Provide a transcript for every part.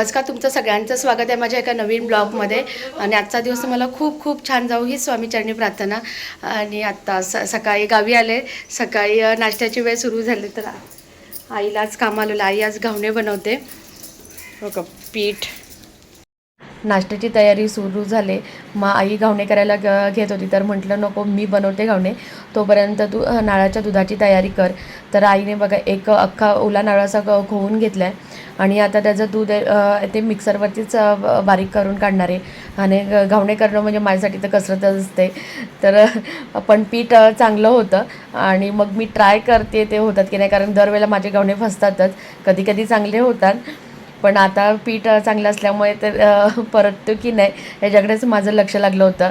नमस्कार तुमचं सगळ्यांचं स्वागत आहे माझ्या एका नवीन ब्लॉगमध्ये. आणि आजचा दिवस मला खूप खूप छान जाऊ ही स्वामीचरणी प्रार्थना. आणि आत्ता स सकाळी गावी आले. सकाळी नाश्त्याची वेळ सुरू झाली तर आईला आज कामाला आई आज घावणे बनवते. हो का पीठ. नाश्त्याची तयारी सुरू झाले. मग आई घावणे करायला घेत होती. तर म्हटलं नको मी बनवते घावणे. तोपर्यंत तू नाळाच्या दुधाची तयारी कर. तर आईने बघा एक अख्खा ओला नारळ असा खोवून घेतला आहे आणि आता त्याचं दूध ते मिक्सरवरतीच बारीक करून काढणार आहे. आणि घावणे करणं म्हणजे माझ्यासाठी तर कसरतच असते. तर पण पीठ चांगलं होतं. आणि मग मी ट्राय करते ते होतात की नाही. कारण दरवेळेला माझे घावणे फसतातच. कधी कधी चांगले होतात. पण आता पीठ चांगलं असल्यामुळे तर परततो की नाही याच्याकडेच माझं लक्ष लागलं होतं.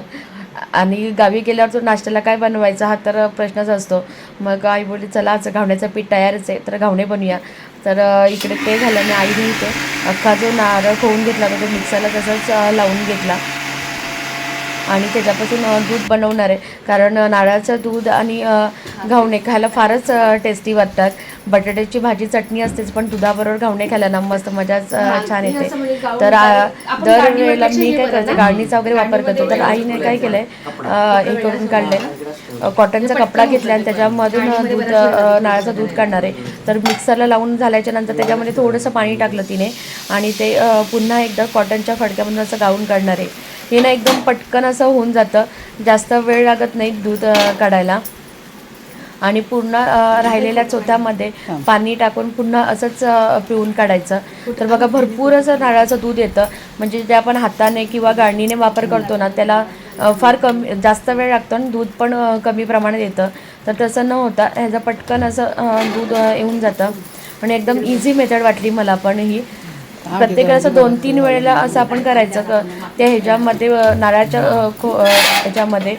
आणि गावी गेल्यावर तो नाश्त्याला काय बनवायचा हा तर प्रश्नच असतो. मग आई बोलली चला आज घावण्याचं पीठ तयारच आहे तर घावणे बनवूया तर इकडे ते झालं आणि आईने इथे अख्खा जो नारळ खोवून घेतला तो मिक्सरला तसंच लावून घेतला. आणि त्याच्यापासून दूध बनवणार आहे. कारण नारळाचं दूध आणि घावणे खायला फारच टेस्टी वाटतात. बटाट्याची भाजी चटणी असतेच पण दुधाबरोबर घावणे खायला ना मस्त मजाच छान येते. तर अ, दर वेळेला मी काय करते गाळणीचा वगैरे वापर करते. तर आईने काय केलंय अ, हे करून काढलंय कॉटनचा कपडा घेतला आणि त्याच्यामधून दूध अ, नारळाचं दूध काढणार आहे. तर मिक्सरला लावून झाल्याच्यानंतर त्याच्यामध्ये थोडंसं पाणी टाकलं तिने. आणि ते पुन्हा एकदा कॉटनच्या फडक्यामधून असं गाळून काढणार आहे. हे ना एकदम पटकन असं होऊन जातं. जास्त वेळ लागत नाही दूध काढायला. आणि पूर्ण राहिलेल्या चोथ्यामध्ये पाणी टाकून पुन्हा असंच अ, पिळून काढायचं. तर बघा भरपूर असं नारळाचं दूध येतं. म्हणजे जे आपण हाताने किंवा गाळणीने वापर करतो ना त्याला फार कमी जास्त वेळ लागतो आणि दूध पण कमी प्रमाणात येतं. तर तसं न होता ह्याचं पटकन असं दूध येऊन जातं. आणि एकदम इझी मेथड वाटली मला पण ही. प्रत्येकाला असं दोन तीन वेळेला असं आपण करायचं क- त्या ह्याच्यामध्ये नारळाच्या खो ह्याच्यामध्ये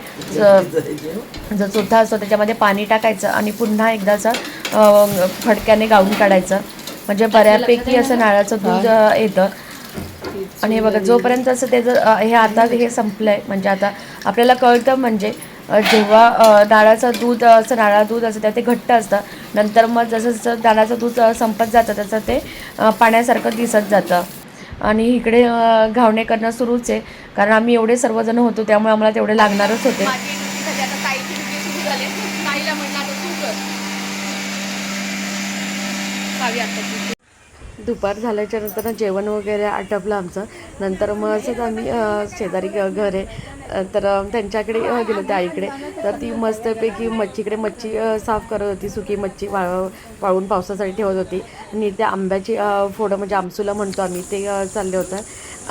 जो चुथा असतो त्याच्यामध्ये पाणी टाकायचं आणि पुन्हा एकदा असं फडक्याने गाळून काढायचं. म्हणजे बऱ्यापैकी असं नारळाचं दूध येतं. आणि हे बघा जोपर्यंत असं त्याचं हे आता हे संपलं आहे म्हणजे आता आपल्याला कळतं म्हणजे जेव्हा नारळाचं दूध असं नारळ दूध असतं त्या ते घट्ट असतं. नंतर मग जसं जसं नारळाचं दूध संपत जातं तसं ते पाण्यासारखं दिसत जातं. आणि इकडे घावणे करणं सुरूच आहे. कारण आम्ही एवढे सर्वजण होतो त्यामुळे आम्हाला तेवढे लागणारच होते. दुपार झाल्याच्यानंतर जेवण वगैरे आटपलं आमचं. नंतर मग असंच आम्ही शेजारी घर आहे तर त्यांच्याकडे गेलो त्या आईकडे. तर ती मस्तपैकी मच्छीकडे मच्छी साफ करत होती सुकी मच्छी वाळ वाळून पावसासाठी ठेवत होती. आणि त्या आंब्याची फोडं म्हणजे आमसूला म्हणतो आम्ही ते चालले होतं.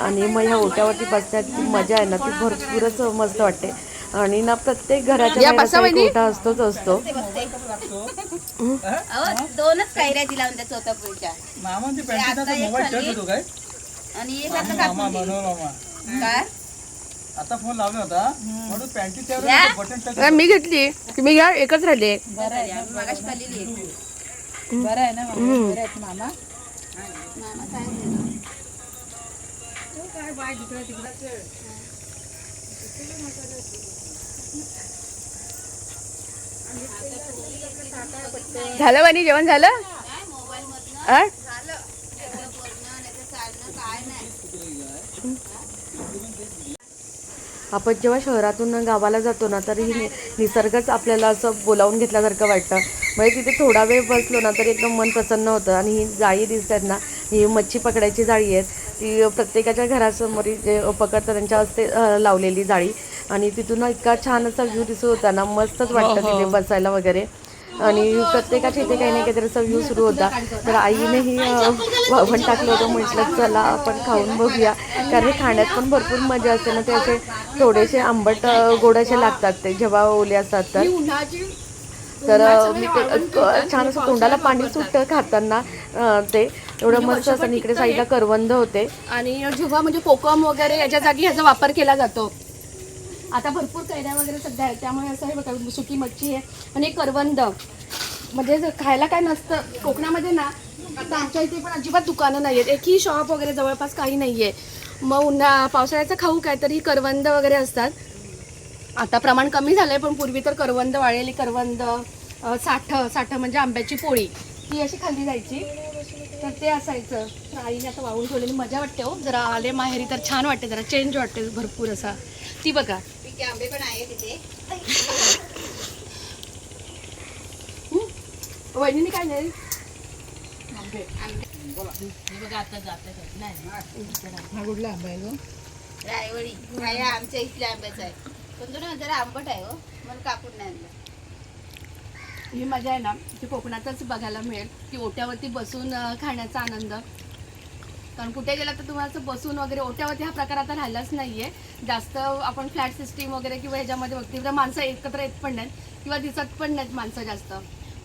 आणि मग ह्या ओट्यावरती बसण्यात मजा आहे ना ती भरपूरच मस्त वाटते. आणि ना प्रत्येक घराच्या बाहेर असा एक ओटा असतोच असतो. दोनच कायऱ्या दिला म्हणते काय? आणि एक आता काय? फोन लावला होता. म्हणून पॅन्टी बटन मी घेतली. तुम्ही घ्या एकच राहिले. बरं आहे, मागाशी खाल्लेली आहे. मामा? काय आ? झालं वाणी जेवण झालं? अ आपण जेव्हा शहरातून गावाला जातो ना तर ही निसर्गच आपल्याला असं बोलावून घेतल्यासारखं वाटतं. म्हणजे तिथे थोडा वेळ बसलो ना तर एकदम मन प्रसन्न होतं. आणि ही जाळी दिसतात ना ही मच्छी पकडायची जाळी आहेत. ती प्रत्येकाच्या घरासमोर जे पकडतात त्यांच्या हस्ते लावलेली जाळी. आणि तिथून इतका छान असा व्ह्यू दिसत होता ना मस्तच वाटतं तिथे बसायला वगैरे. आणि प्रत्येकाच्या इथे काही ना काहीतरी असा व्ह्यू सुरू होता. तर आईनेही वावण टाकलं होतं म्हटलं चला आपण खाऊन बघूया. कारण हे खाण्यात पण भरपूर मजा असते ना ते असे थोडेसे आंबट अ, गोड असे लागतात ते जेव्हा ओले असतात तर. तर मी छान असं तोंडाला पाणी सुटतं खाताना ते. एवढं मस्त असं इकडे साईडला करवंद होते. आणि जेव्हा म्हणजे कोकम वगैरे याच्या जागी ह्याचा वापर केला जातो आता भरपूर कैऱ्या वगैरे सध्या आहेत. त्यामुळे असं हे बघा सुकी मच्छी आहे आणि एक करवंद. म्हणजे जर खायला काय नसतं कोकणामध्ये ना आता आमच्या इथे पण अजिबात दुकानं नाही आहेत एकही शॉप वगैरे जवळपास काही नाही आहे मग उन्हा पावसाळ्याचं खाऊ काय तरी करवंद वगैरे असतात. आता प्रमाण कमी झालं आहे पण पूर्वी तर करवंद वाळलेली करवंद साठ साठ म्हणजे आंब्याची पोळी ती अशी खाल्ली जायची. तर ते असायचं. तर आईने आता वाळून ठेवलेली. मजा वाटते हो. जरा आले माहेरी तर छान वाटते जरा चेंज वाटते भरपूर असा. ती बघा. पिके आंबे पण आहे तिथे वहिनी काय नाही? रायवळी. हा या आमच्या इथल्या आंब्याचा आहे. पण तो ना जरा आंबट आहे हो. म्हणून कापून नाही आणला. ही मजा आहे ना. ती कोकणातच बघायला मिळेल. की ओट्यावरती बसून खाण्याचा आनंद. कारण कुठे गेला तर तुम्हाला असं बसून वगैरे ओट्यावरती हा प्रकार आता राहिलाच नाहीये. जास्त आपण फ्लॅट सिस्टीम वगैरे किंवा ह्याच्यामध्ये बघते तर माणसं एकत्र येत पण नाहीत किंवा दिसत पण नाहीत माणसं जास्त.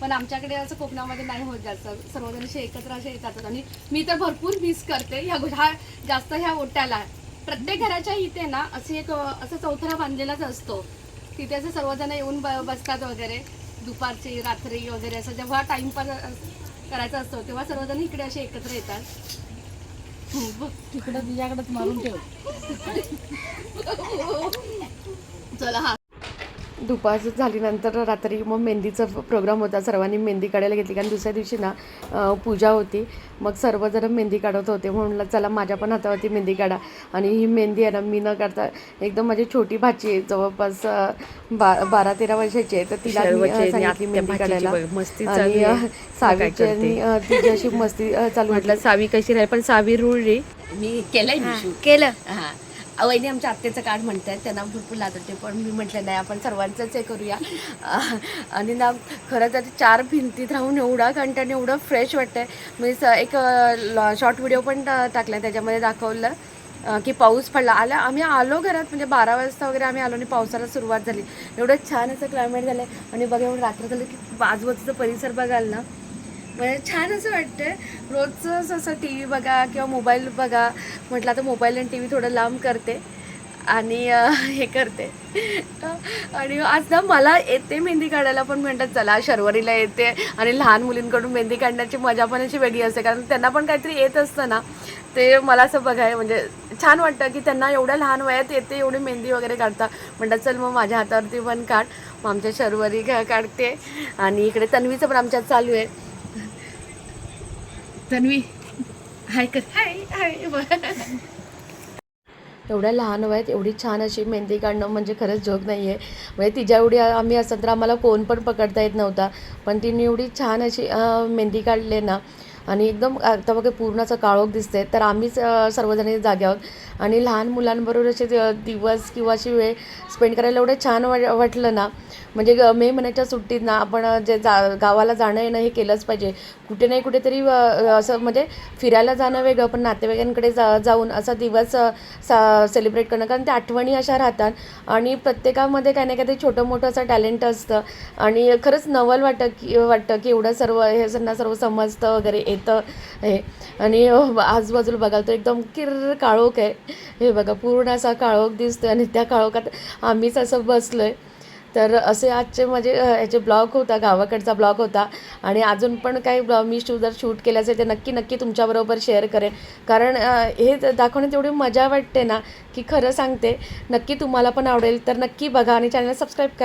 पण आमच्याकडे असं कोकणामध्ये नाही होत जास्त. सर्वजण असे एकत्र असे येतात आणि मी तर भरपूर मिस करते ह्या हा जास्त ह्या ओट्याला. प्रत्येक घराच्या इथे ना असे एक असा चौथरा बांधलेलाच असतो. तिथे असं सर्वजण येऊन ब बसतात वगैरे. दुपारची रात्री वगैरे असं जेव्हा टाईमपास करायचा असतो तेव्हा सर्वजण इकडे असे एकत्र येतात. बघ तिकडं तिच्याकडेच मारून ठेव. चला हा. दुपार झाल्यानंतर रात्री मग मेहंदीचा प्रोग्राम होता. सर्वांनी मेहंदी काढायला घेतली. कारण दुसऱ्या दिवशी ना पूजा होती. मग सर्वजण मेहंदी काढत होते. म्हणलं चला माझ्या पण हातावरती मेहंदी काढा. आणि ही मेहंदी आहे ना मी न करता एकदम माझी छोटी भाची आहे. जवळपास बा बारा तेरा वर्षाची आहे. तर तिला सांगितली मेहंदी काढायला. आणि. सावीची तिची अशी मस्ती चालू म्हटलं सावी कशी राहील? पण सावी रुळली मी. केलं. हा. वहिनी आमच्या आत्याचं कार्ड आहेत त्यांना भरपूर लागत होते पण मी म्हटलं नाही आपण सर्वांचंच हे करूया. आणि ना खरं तर चार भिंतीत राहून एवढा कंटेंट एवढं फ्रेश वाटतं आहे मी स एक शॉर्ट व्हिडिओ पण टाकला त्याच्यामध्ये दाखवलं की पाऊस पडला. आला आम्ही आलो घरात म्हणजे बारा वाजता वगैरे आम्ही आलो आणि पावसाला सुरुवात झाली. एवढं छान असं क्लायमेट झालं आणि बघा एवढं रात्र झालं की आजूबाजूचा परिसर बघाल ना म्हणजे छान असं वाटतंय. रोजच असं टी व्ही बघा किंवा मोबाईल बघा. म्हटलं आता मोबाईल आणि टी व्ही थोडं लांब करते. आणि हे करते. आणि आज ना मला येते मेहंदी काढायला पण म्हणतात चला शर्वरीला येते. आणि लहान मुलींकडून मेहंदी काढण्याची मजा पण अशी वेगळी असते. कारण त्यांना पण काहीतरी येत असतं ना. ते मला असं बघाय म्हणजे छान वाटतं की त्यांना एवढ्या लहान वयात येते एवढी मेहंदी वगैरे काढता. म्हणतात चल मग माझ्या हातावरती पण काढ. मग आमच्या शर्वरी काढते. आणि इकडे तन्वीचं पण आमच्यात चालू आहे. तन्वी हाय कर. हाय हाय एवढ्या लहान वयात एवढी छान अशी मेहंदी काढणं म्हणजे खरंच जोग नाही आहे म्हणजे तिच्या एवढी आम्ही असं तर आम्हाला कोण पण पकडता येत नव्हता. पण तिने एवढी छान अशी मेहंदी काढले ना आणि एकदम आता बघा पूर्ण असं काळोख दिसते तर आम्हीच सर्वजणी जागे आहोत. आणि लहान मुलांबरोबर असे दिवस किंवा अशी वेळ स्पेंड करायला एवढं छान वाट वाटलं ना म्हणजे ग- मे महिन्याच्या सुट्टीत ना आपण जे जा गावाला जाणं येणं हे केलंच पाहिजे. कुठे नाही कुठेतरी असं म्हणजे फिरायला जाणं वेगळं पण नातेवाईकांकडे जा जाऊन असा दिवस सा सेलिब्रेट करणं कारण त्या आठवणी अशा राहतात. आणि प्रत्येकामध्ये काही ना काहीतरी छोटं मोठं असं टॅलेंट असतं. आणि खरंच नवल वाटतं की वाटतं की एवढं सर्व हे त्यांना सर्व समजतं वगैरे येतं हे. आणि आजूबाजूला बघाल तर एकदम किर्र काळोख आहे. हे बघा पूर्ण असा काळोख दिसतोय आणि त्या काळोखात आम्हीच असं बसलो आहे तर असे आजचे म्हणजे, माझे ह्याचे ब्लॉग होता गावाकडचा ब्लॉग होता. आणि अजून पण काही ब्लॉग मी शू जर शूट केले असेल ते नक्की नक्की तुमच्याबरोबर शेअर करेन. कारण हे दाखवण्यात एवढी मजा वाटते ना की खरं सांगते नक्की तुम्हाला पण आवडेल. तर नक्की बघा आणि चॅनल सबस्क्राईब करा.